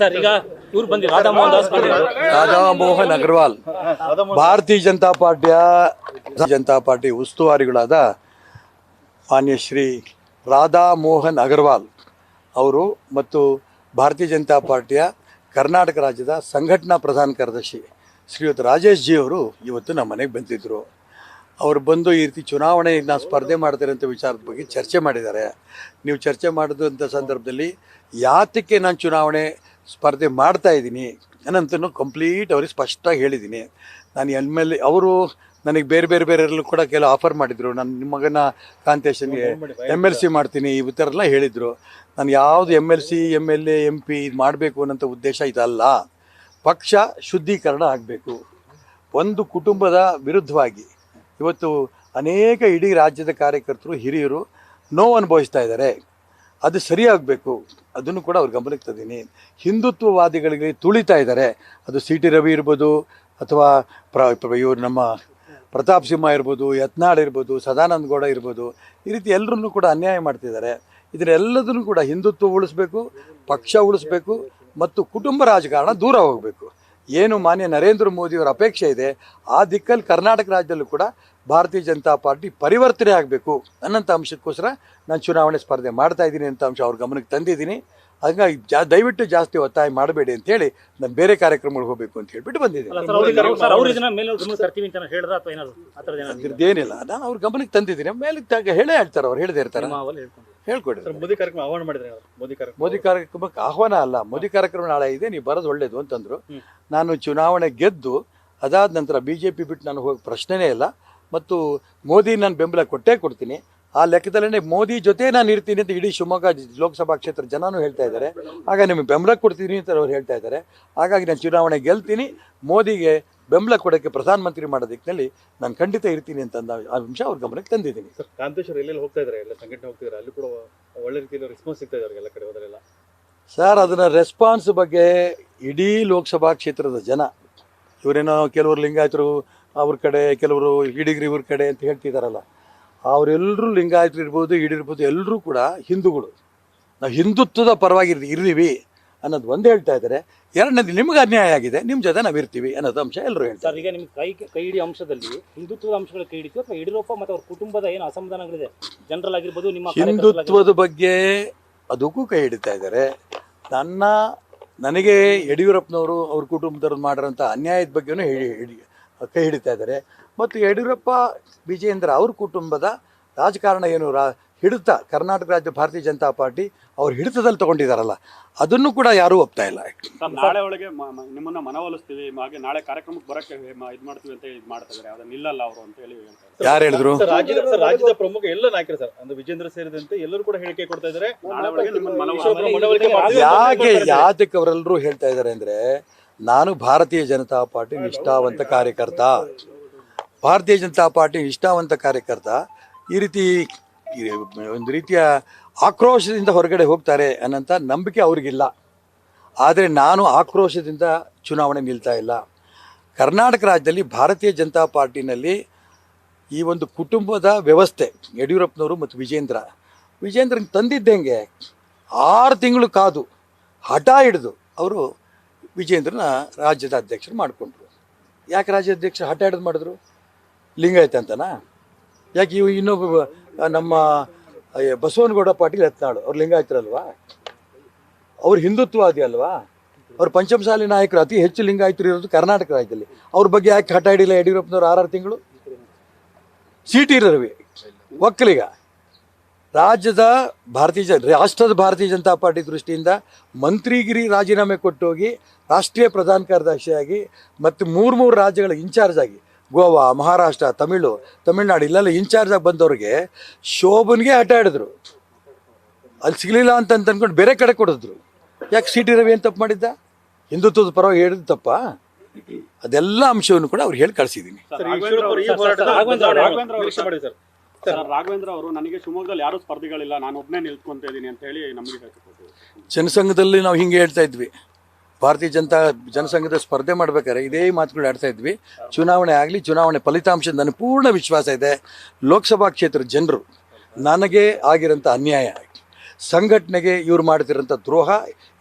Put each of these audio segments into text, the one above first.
Sir, ಈಗ ಇವ್ರು ಬಂದಿ ರಾಧಾಮೋಹನ್ ದಾಸ್ ರಾಧಾಮೋಹನ್ ಅಗರ್ವಾಲ್. ಭಾರತೀಯ ಜನತಾ ಪಾರ್ಟಿಯ ಜನತಾ ಪಾರ್ಟಿ ಉಸ್ತುವಾರಿಗಳಾದ ಮಾನ್ಯ ಶ್ರೀ ರಾಧಾ ಮೋಹನ್ ಅಗರ್ವಾಲ್ ಅವರು ಮತ್ತು ಭಾರತೀಯ ಜನತಾ ಪಾರ್ಟಿಯ ಕರ್ನಾಟಕ ರಾಜ್ಯದ ಸಂಘಟನಾ ಪ್ರಧಾನ ಕಾರ್ಯದರ್ಶಿ ಶ್ರೀಯುತ ರಾಜೇಶ್ ಜಿ ಅವರು ಇವತ್ತು ನಮ್ಮ ಮನೆಗೆ ಬಂದಿದ್ದರು ಅವರು ಬಂದು ಈ ರೀತಿ ಚುನಾವಣೆ ನಾನು ಸ್ಪರ್ಧೆ ಮಾಡ್ತಾರೆ ಅಂತ ವಿಚಾರದ ಬಗ್ಗೆ ಚರ್ಚೆ ಮಾಡಿದ್ದಾರೆ. ನೀವು ಚರ್ಚೆ ಮಾಡಿದಂಥ ಸಂದರ್ಭದಲ್ಲಿ ಯಾತಕ್ಕೆ ನಾನು ಚುನಾವಣೆ ಸ್ಪರ್ಧೆ ಮಾಡ್ತಾ ಇದ್ದೀನಿ. ನಾನಂತೂ ಕಂಪ್ಲೀಟ್ ಅವ್ರಿಗೆ ಸ್ಪಷ್ಟವಾಗಿ ಹೇಳಿದ್ದೀನಿ. ನಾನು ಎಂ ಎಲ್ ಅವರು ನನಗೆ ಬೇರೆ ಬೇರೆ ಬೇರೆಲ್ಲೂ ಕೂಡ ಕೆಲವು ಆಫರ್ ಮಾಡಿದರು. ನಾನು ನಿಮ್ಮ ಮಗನ ಕಾಂತೇಶನ್ಗೆ ಎಂ ಎಲ್ ಸಿ ಮಾಡ್ತೀನಿ ಈ ಥರ ಎಲ್ಲ ಹೇಳಿದರು. ನಾನು ಯಾವುದು M L C M L A M P ಇದು ಮಾಡಬೇಕು ಅನ್ನೋಂಥ ಉದ್ದೇಶ ಇದಲ್ಲ. ಪಕ್ಷ ಶುದ್ಧೀಕರಣ ಆಗಬೇಕು. ಒಂದು ಕುಟುಂಬದ ವಿರುದ್ಧವಾಗಿ. ಇವತ್ತು ಅನೇಕ ಇಡೀ ರಾಜ್ಯದ ಕಾರ್ಯಕರ್ತರು ಹಿರಿಯರು ನೋವು ಅನುಭವಿಸ್ತಾ ಇದ್ದಾರೆ. ಅದು ಸರಿಯಾಗಬೇಕು. ಅದನ್ನು ಕೂಡ ಅವ್ರು ಗಮನಕ್ಕೆ ತಂದೀನಿ. ಹಿಂದುತ್ವವಾದಿಗಳಿಗೆ ತುಳಿತಾ ಇದ್ದಾರೆ. ಅದು ಸಿ ಟಿ ರವಿ ಇರ್ಬೋದು, ಅಥವಾ ಪ್ರ ಇವರು ನಮ್ಮ ಪ್ರತಾಪ್ ಸಿಂಹ ಇರ್ಬೋದು, ಯತ್ನಾಳ್ ಇರ್ಬೋದು, ಸದಾನಂದ ಗೌಡ ಇರ್ಬೋದು, ಈ ರೀತಿ ಎಲ್ಲರನ್ನೂ ಕೂಡ ಅನ್ಯಾಯ ಮಾಡ್ತಿದ್ದಾರೆ. ಇದನ್ನೆಲ್ಲದನ್ನು ಕೂಡ ಹಿಂದುತ್ವ ಉಳಿಸ್ಬೇಕು, ಪಕ್ಷ ಉಳಿಸ್ಬೇಕು, ಮತ್ತು ಕುಟುಂಬ ರಾಜಕಾರಣ ದೂರ ಹೋಗಬೇಕು. ಏನು ಮಾನ್ಯ ನರೇಂದ್ರ ಮೋದಿಯವರ ಅಪೇಕ್ಷೆ ಇದೆ ಆ ದಿಕ್ಕಲ್ಲಿ ಕರ್ನಾಟಕ ರಾಜ್ಯದಲ್ಲೂ ಕೂಡ ಭಾರತೀಯ ಜನತಾ ಪಾರ್ಟಿ ಪರಿವರ್ತನೆ ಆಗಬೇಕು ಅನ್ನೋಂಥ ಅಂಶಕ್ಕೋಸ್ಕರ ನಾನು ಚುನಾವಣೆ ಸ್ಪರ್ಧೆ ಮಾಡ್ತಾ ಇದ್ದೀನಿ ಅಂತ ಅಂಶ ಅವ್ರ ಗಮನಕ್ಕೆ ತಂದಿದ್ದೀನಿ. ಹಾಗಾಗಿ ಜಾ ದಯವಿಟ್ಟು ಜಾಸ್ತಿ ಒತ್ತಾಯ ಮಾಡಬೇಡಿ ಅಂತೇಳಿ ನಾನು ಬೇರೆ ಕಾರ್ಯಕ್ರಮಗಳಿಗೆ ಹೋಗಬೇಕು ಅಂತ ಹೇಳ್ಬಿಟ್ಟು ಬಂದಿದ್ದೀನಿ. ಅದೇನಿಲ್ಲ ಅಂತ ನಾನು ಅವ್ರ ಗಮನಕ್ಕೆ ತಂದಿದ್ದೀನಿ. ಮೇಲೆ ತಗ ಹೇಳೇ ಹೇಳ್ತಾರೆ ಅವ್ರು ಹೇಳದೇ ಇರ್ತಾರೆ. ಹೇಳ್ಕೊಂಡು ಮೋದಿ ಕಾರ್ಯಕ್ರಮ ಆಹ್ವಾನ ಮಾಡಿದ್ರೆ ಅವ್ರು. ಮೋದಿ ಕಾರ್ಯಕ್ರಮ ಮೋದಿ ಕಾರ್ಯಕ್ರಮಕ್ಕೆ ಆಹ್ವಾನ ಅಲ್ಲ. ಮೋದಿ ಕಾರ್ಯಕ್ರಮ ನಾಳೆ ಇದೆ ನೀವು ಬರೋದು ಒಳ್ಳೇದು ಅಂತಂದ್ರು. ನಾನು ಚುನಾವಣೆ ಗೆದ್ದು ಅದಾದ ನಂತರ ಬಿ ಜೆ ಪಿ ಬಿಟ್ಟು ನಾನು ಹೋಗಿ ಪ್ರಶ್ನೆನೇ ಇಲ್ಲ. ಮತ್ತು ಮೋದಿ ನಾನು ಬೆಂಬಲ ಕೊಟ್ಟೇ ಕೊಡ್ತೀನಿ. ಆ ಲೆಕ್ಕದಲ್ಲೇ ಮೋದಿ ಜೊತೆ ನಾನು ಇರ್ತೀನಿ ಅಂತ ಇಡೀ ಶಿವಮೊಗ್ಗ ಲೋಕಸಭಾ ಕ್ಷೇತ್ರ ಜನನೂ ಹೇಳ್ತಾ ಇದ್ದಾರೆ. ಆಗ ನಿಮಗೆ ಬೆಂಬಲ ಕೊಡ್ತೀನಿ ಅಂತ ಅವ್ರು ಹೇಳ್ತಾ ಇದ್ದಾರೆ. ಹಾಗಾಗಿ ನಾನು ಚುನಾವಣೆ ಗೆಲ್ತೀನಿ. ಮೋದಿಗೆ ಬೆಂಬಲ ಕೊಡೋಕ್ಕೆ ಪ್ರಧಾನಮಂತ್ರಿ ಮಾಡೋ ದಿಕ್ಕಿನಲ್ಲಿ ನಾನು ಖಂಡಿತ ಇರ್ತೀನಿ ಅಂತ ಅಂದ ಆ ಅಂಶ ಅವ್ರ ಗಮನಕ್ಕೆ ತಂದಿದ್ದೀನಿ. ಸರ್ ಕಾಂತೇಶ್ವರ ಎಲ್ಲೆಲ್ಲಿ ಹೋಗ್ತಾ ಇದ್ದಾರೆ? ಎಲ್ಲ ಸಂಘಟನೆ ಹೋಗ್ತಿದ್ದಾರೆ. ಅಲ್ಲಿ ಕೂಡ ಒಳ್ಳೆ ರೀತಿಯಲ್ಲಿ ರೆಸ್ಪಾನ್ಸ್ ಸಿಗ್ತಾ ಇದೆ ಎಲ್ಲ ಕಡೆ ಹೋದರೆಲ್ಲ. ಸರ್ ಅದನ್ನ ರೆಸ್ಪಾನ್ಸ್ ಬಗ್ಗೆ ಇಡೀ ಲೋಕಸಭಾ ಕ್ಷೇತ್ರದ ಜನ ಇವರೇನೋ ಕೆಲವರು ಲಿಂಗಾಯತರು ಅವ್ರ ಕಡೆ ಕೆಲವರು ಇಡಿಗ್ರಿ ಇವ್ರ ಕಡೆ ಅಂತ ಹೇಳ್ತಿದಾರಲ್ಲ ಅವರೆಲ್ಲರೂ ಲಿಂಗಾಯತರು ಇರ್ಬೋದು ಇಡಿರ್ಬೋದು ಎಲ್ಲರೂ ಕೂಡ ಹಿಂದೂಗಳು. ನಾವು ಹಿಂದುತ್ವದ ಪರವಾಗಿ ಇರ್- ಇರ್ತೀವಿ. ಅನ್ನೋದು ಒಂದು ಹೇಳ್ತಾ ಇದ್ದಾರೆ. ಎರಡನೇದು ನಿಮ್ಗೆ ಅನ್ಯಾಯ ಆಗಿದೆ ನಿಮ್ಮ ಜೊತೆ ನಾವು ಇರ್ತೀವಿ ಅನ್ನೋದು ಅಂಶ ಎಲ್ಲರೂ ಹೇಳ್ತಾರೆ. ಸರ್ ಈಗ ನಿಮ್ಗೆ ಕೈ ಕೈ ಹಿಡಿ ಅಂಶದಲ್ಲಿ ಹಿಂದುತ್ವದ ಅಂಶಗಳ ಕೈ ಹಿಡಿತು ಅಥವಾ ಯಡಿಯೂರಪ್ಪ ಮತ್ತು ಅವ್ರ ಕುಟುಂಬದ ಏನು ಅಸಮಾಧಾನಗಳಿದೆ? ಜನರಲ್ ಆಗಿರ್ಬೋದು ನಿಮ್ಮ. ಹಿಂದುತ್ವದ ಬಗ್ಗೆ ಅದಕ್ಕೂ ಕೈ ಹಿಡಿತಾ ಇದ್ದಾರೆ. ನನ್ನ ನನಗೆ ಯಡಿಯೂರಪ್ಪನವರು ಅವ್ರ ಕುಟುಂಬದವ್ರು ಮಾಡಿರೋಂಥ ಅನ್ಯಾಯದ ಬಗ್ಗೆನೂ ಹೇಳಿ ಕೈ ಹಿಡಿತಾ ಇದ್ದಾರೆ. ಮತ್ತು ಯಡಿಯೂರಪ್ಪ ವಿಜಯೇಂದ್ರ ಅವ್ರ ಕುಟುಂಬದ ರಾಜಕಾರಣ ಏನು ರಾ ಹಿಡಿತ ಕರ್ನಾಟಕ ರಾಜ್ಯ ಭಾರತೀಯ ಜನತಾ ಪಾರ್ಟಿ ಅವ್ರ ಹಿಡಿತದಲ್ಲಿ ತಗೊಂಡಿದಾರಲ್ಲ ಅದನ್ನು ಕೂಡ ಯಾರು ಒಪ್ತಾ ಇಲ್ಲ. ಸರ್ ನಾಳೆ ಒಳಗೆ ನಿಮ್ಮನ್ನ ಮನವೊಲಿಸ್ತೀವಿ ಹಾಗೆ ನಾಳೆ ಕಾರ್ಯಕ್ರಮಕ್ಕೆ ಬರಕ್ಕೆ ಇದು ಇದ್ ಮಾಡ್ತೀವಿ ಅಂತ ಇದು ಮಾಡ್ತಾ ಇದ್ದಾರೆ ಅದನ್ನ ನಿಲ್ಲಲ್ಲ ಅವರು ಅಂತ ಹೇಳಿ ಯಾರು ಹೇಳಿದ್ರು? ಸರ್ ರಾಜ್ಯದ ಸರ್ ರಾಜ್ಯದ ಪ್ರಮುಖ ಎಲ್ಲ ನಾಯಕರು ಸರ್ ಅಂದ್ರೆ ವಿಜೇಂದ್ರ ಸೇರಿದಂತೆ ಎಲ್ಲರೂ ಕೂಡ ಹೇಳಿಕೆ ಕೊಡ್ತಾ ಇದ್ದಾರೆ. ನಾಳೆ ಒಳಗೆ ನಿಮ್ಮನ್ನ ಯಾಕೆ ಯಾತಕ್ಕೆ ಅವರೆಲ್ಲರೂ ಹೇಳ್ತಾ ಇದ್ದಾರೆ ಅಂದ್ರೆ ನಾನು ಭಾರತೀಯ ಜನತಾ ಪಾರ್ಟಿ ನಿಷ್ಠಾವಂತ ಕಾರ್ಯಕರ್ತ. ಭಾರತೀಯ ಜನತಾ ಪಾರ್ಟಿ ನಿಷ್ಠಾವಂತ ಕಾರ್ಯಕರ್ತ. ಈ ರೀತಿ ಒಂದು ರೀತಿಯ ಆಕ್ರೋಶದಿಂದ ಹೊರಗಡೆ ಹೋಗ್ತಾರೆ ಅನ್ನೋಂಥ ನಂಬಿಕೆ ಅವರಿಗಿಲ್ಲ. ಆದರೆ ನಾನು ಆಕ್ರೋಶದಿಂದ ಚುನಾವಣೆ ನಿಲ್ತಾ ಇಲ್ಲ. ಕರ್ನಾಟಕ ರಾಜ್ಯದಲ್ಲಿ ಭಾರತೀಯ ಜನತಾ ಪಾರ್ಟಿನಲ್ಲಿ ಈ ಒಂದು ಕುಟುಂಬದ ವ್ಯವಸ್ಥೆ, ಯಡಿಯೂರಪ್ಪನವರು ಮತ್ತು ವಿಜೇಂದ್ರ. ವಿಜೇಂದ್ರನ್ ತಂದಿದ್ದಂಗೆ ಆರು ತಿಂಗಳು ಕಾದು ಹಠ ಹಿಡಿದು ಅವರು ವಿಜೇಂದ್ರನ ರಾಜ್ಯದ ಅಧ್ಯಕ್ಷರು ಮಾಡಿಕೊಂಡ್ರು. ಯಾಕೆ ರಾಜ್ಯಾಧ್ಯಕ್ಷರು ಹಠ ಹಿಡಿದು ಮಾಡಿದ್ರು? ಲಿಂಗಾಯತ ಅಂತನಾ? ಯಾಕೆ ಇವು ಇನ್ನೊಬ್ಬ ನಮ್ಮ ಬಸವನಗೌಡ ಪಾಟೀಲ್ ಯತ್ನಾಳು, ಅವ್ರು ಲಿಂಗಾಯತರಲ್ವಾ? ಅವ್ರು ಹಿಂದುತ್ವವಾದಿ ಅಲ್ವಾ? ಅವ್ರು ಪಂಚಮಸಾಲಿ ನಾಯಕರು, ಅತಿ ಹೆಚ್ಚು ಲಿಂಗಾಯತರು ಇರೋದು ಕರ್ನಾಟಕ ರಾಜ್ಯದಲ್ಲಿ. ಅವ್ರ ಬಗ್ಗೆ ಯಾಕೆ ಹಠ ಹಿಡಿಲ್ಲ ಯಡಿಯೂರಪ್ಪನವ್ರು ಆರಾರು ತಿಂಗಳು? C T Ravi Vokkaliga. ರಾಜ್ಯದ ಭಾರತೀಯ ಜನ, ರಾಷ್ಟ್ರದ ಭಾರತೀಯ ಜನತಾ ಪಾರ್ಟಿ ದೃಷ್ಟಿಯಿಂದ ಮಂತ್ರಿಗಿರಿ ರಾಜೀನಾಮೆ ಕೊಟ್ಟೋಗಿ, ರಾಷ್ಟ್ರೀಯ ಪ್ರಧಾನ ಕಾರ್ಯದರ್ಶಿಯಾಗಿ, ಮತ್ತು ಮೂರು ಮೂರು ರಾಜ್ಯಗಳ ಇನ್ಚಾರ್ಜ್ ಆಗಿ ಗೋವಾ ಮಹಾರಾಷ್ಟ್ರ ತಮಿಳು ತಮಿಳ್ನಾಡು ಇಲ್ಲೆಲ್ಲ ಇನ್ಚಾರ್ಜ್ ಆಗಿ ಬಂದವ್ರಿಗೆ ಶೋಭನ್ಗೆ ಆಟ ಆಡಿದ್ರು. ಅಲ್ಲಿ ಸಿಗಲಿಲ್ಲ ಅಂತ ಅಂತ ಅನ್ಕೊಂಡು ಬೇರೆ ಕಡೆ ಕೊಡಿದ್ರು. ಯಾಕೆ ಸಿ ಟಿ ರವಿ ಏನು ತಪ್ಪು ಮಾಡಿದ್ದ? ಹಿಂದುತ್ವದ ಪರವಾಗಿ ಹೇಳಿದ ತಪ್ಪ. ಅದೆಲ್ಲ ಅಂಶವನ್ನು ಕೂಡ ಅವ್ರು ಹೇಳಿ ಕಳಿಸಿದ್ದೀನಿ ರಾಘವೇಂದ್ರ ಅವರು- ನನಗೆ ಶಿವಮೊಗ್ಗದಲ್ಲಿ ಯಾರು ಸ್ಪರ್ಧಿಗಳಿಲ್ಲ ನಾನು ಒಬ್ಬನೇ ನಿಲ್ತ್ಕೊಂತ ಇದ್ದೀನಿ ಅಂತ ಹೇಳಿ ನಮಗೆ ಜನಸಂಘದಲ್ಲಿ ನಾವು ಹಿಂಗೆ ಹೇಳ್ತಾ ಇದ್ವಿ. ಭಾರತೀಯ ಜನತಾ ಜನಸಂಘದ ಸ್ಪರ್ಧೆ ಮಾಡ್ಬೇಕಾದ್ರೆ ಇದೇ ಮಾತುಗಳು ಆಡ್ತಾ ಇದ್ವಿ. ಚುನಾವಣೆ ಆಗಲಿ ಚುನಾವಣೆ ಫಲಿತಾಂಶ ನನಗೆ ಪೂರ್ಣ ವಿಶ್ವಾಸ ಇದೆ. ಲೋಕಸಭಾ ಕ್ಷೇತ್ರದ ಜನರು ನನಗೆ ಆಗಿರೋಂಥ ಅನ್ಯಾಯ ಸಂಘಟನೆಗೆ ಇವ್ರು ಮಾಡ್ತಿರೋಂಥ ದ್ರೋಹ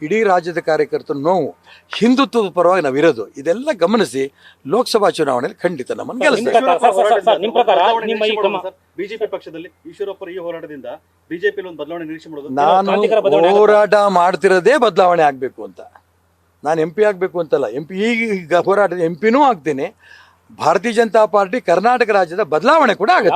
ಇಡೀ ರಾಜ್ಯದ ಕಾರ್ಯಕರ್ತರ ನೋವು ಹಿಂದುತ್ವದ ಪರವಾಗಿ ನಾವಿರೋದು ಇದೆಲ್ಲ ಗಮನಿಸಿ ಲೋಕಸಭಾ ಚುನಾವಣೆಯಲ್ಲಿ ಖಂಡಿತ ನಮ್ಮನ್ನು ಗೆಲ್ಲಿಸಿ ಗೆಲ್ಲಿಸ್ತಾರೆ. ಬಿಜೆಪಿ ಪಕ್ಷದಲ್ಲಿ ಈಶ್ವರಪ್ಪರ ಈ ಹೋರಾಟದಿಂದ ಬಿಜೆಪಿ ಒಂದು ಬದಲಾವಣೆ ನಿರೀಕ್ಷೆ ಮಾಡೋದು? ನಾನು ಕ್ರಾಂತಿಕಾರ ಹೋರಾಟ ಮಾಡ್ತಿರೋದೇ ಬದಲಾವಣೆ ಆಗಬೇಕು ಅಂತ. ನಾನು ಎಂ ಪಿ ಆಗಬೇಕು ಅಂತಲ್ಲ. ಎಂ ಪಿ ಈಗ ಹೋರಾಟದ ಎಂ ಪಿನೂ ಆಗ್ತೀನಿ. ಭಾರತೀಯ ಜನತಾ ಪಾರ್ಟಿ ಕರ್ನಾಟಕ ರಾಜ್ಯದ ಬದಲಾವಣೆ ಕೂಡ ಆಗುತ್ತೆ.